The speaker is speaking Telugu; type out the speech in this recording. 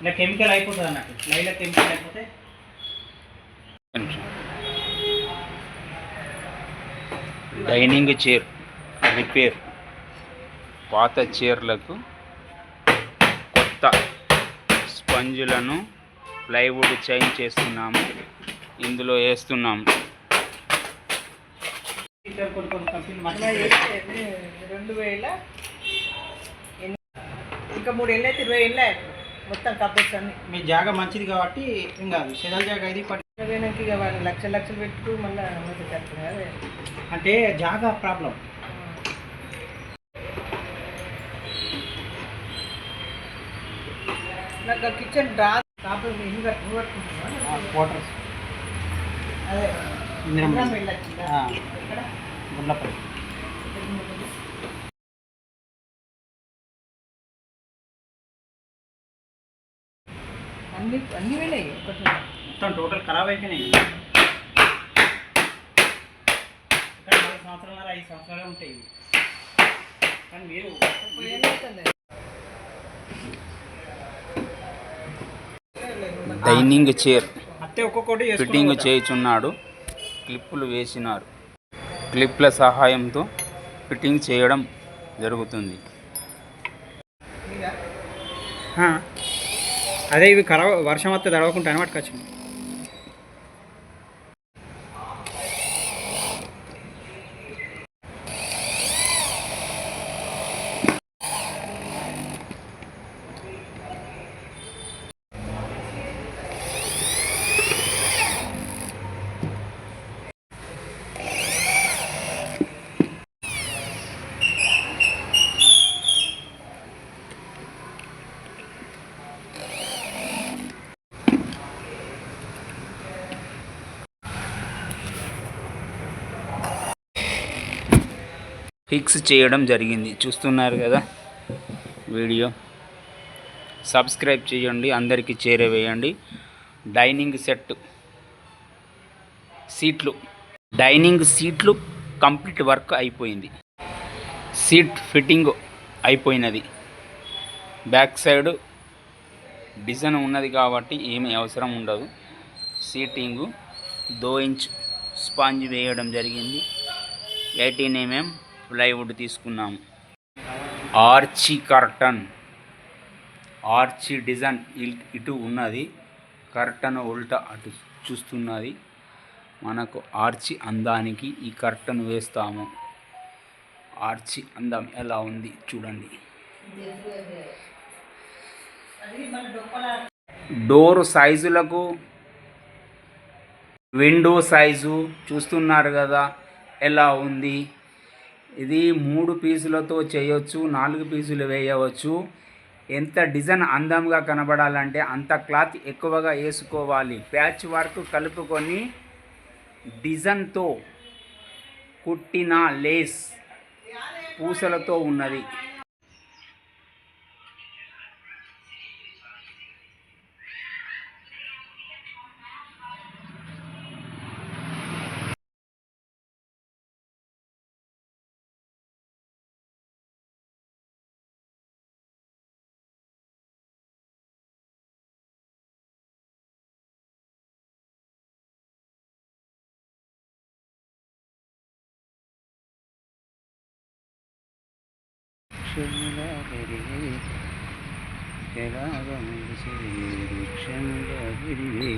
ఇలా కెమికల్ అయిపోతుంది అన్నట్టు. లైలో కెమికల్ అయిపోతే డైనింగ్ చైర్ రిపేర్ పాత చైర్లకు కొత్త స్పంజులను ప్లైవుడ్ చైన్ చేస్తున్నాము. ఇందులో వేస్తున్నాము. రెండు వేల ఇంకా మూడు ఏళ్ళు అయితే ఇరవై ఏళ్ళు. మొత్తం కబోర్డ్స్ అన్ని. మీ జాగా మంచిది కాబట్టి ఇంకా షెడల్ జాగా ఇది పట్టి ఇరవైనాకి ఇక వాళ్ళు లక్షలు లక్షలు పెట్టుకు మళ్ళీ అంటే జాగా ప్రాబ్లం. నాకు కిచెన్ డ్రా కట్టుకుంటున్నావా? క్వార్టర్స్ అదే? గుండ్లపల్లి. అన్ని అన్ని ఒకటి కూడా. మొత్తం టోటల్ ఖరాబ్ అయిపోయినాయి. నాలుగు సంవత్సరాలు ఐదు సంవత్సరాలే ఉంటాయి. కానీ మీరు. డైనింగ్ చైర్ ఫిట్టింగ్ చేయుచున్నాడు. క్లిప్పులు వేసినారు. క్లిప్ల సహాయంతో ఫిట్టింగ్ చేయడం జరుగుతుంది. అదే ఇవి కరవ వర్షం వస్తే తడవకుండా అనమాట వచ్చింది ఫిక్స్ చేయడం జరిగింది. చూస్తున్నారు కదా వీడియో. సబ్స్క్రైబ్ చేయండి అందరికీ చేరవేయండి. డైనింగ్ సెట్ సీట్లు. డైనింగ్ సీట్లు కంప్లీట్ వర్క్ అయిపోయింది. సీట్ ఫిట్టింగ్ అయిపోయినది. బ్యాక్ సైడ్ డిజైన్ ఉన్నది కాబట్టి ఏమీ అవసరం ఉండదు. సీటింగు దో ఇంచ్ స్పాంజ్ వేయడం జరిగింది. ఎయిటీన్ ఎంఎం ప్లైవుడ్ తీసుకున్నాము ఆర్చి కర్టన్. ఆర్చి డిజైన్ ఇల్- ఇటు ఉన్నది. కర్టన్ ఉల్టా అటు చూస్తున్నది. మనకు ఆర్చి అందానికి ఈ కర్టన్ వేస్తాము. ఆర్చి అందం ఎలా ఉంది చూడండి. డోర్ సైజులకు విండో సైజు చూస్తున్నారు కదా. ఎలా ఉంది? ఇది మూడు పీసులతో చేయొచ్చు నాలుగు పీసులు వేయవచ్చు. ఎంత డిజైన్ అందంగా కనబడాలంటే అంత క్లాత్ ఎక్కువగా వేసుకోవాలి. ప్యాచ్ వర్క్ కలుపుకొని డిజైన్తో కుట్టిన లేస్ పూసలతో ఉన్నది. ക്ഷമിതാകരിവേ ജലാകം ശ്രീ ക്ഷമിതാകരിവേ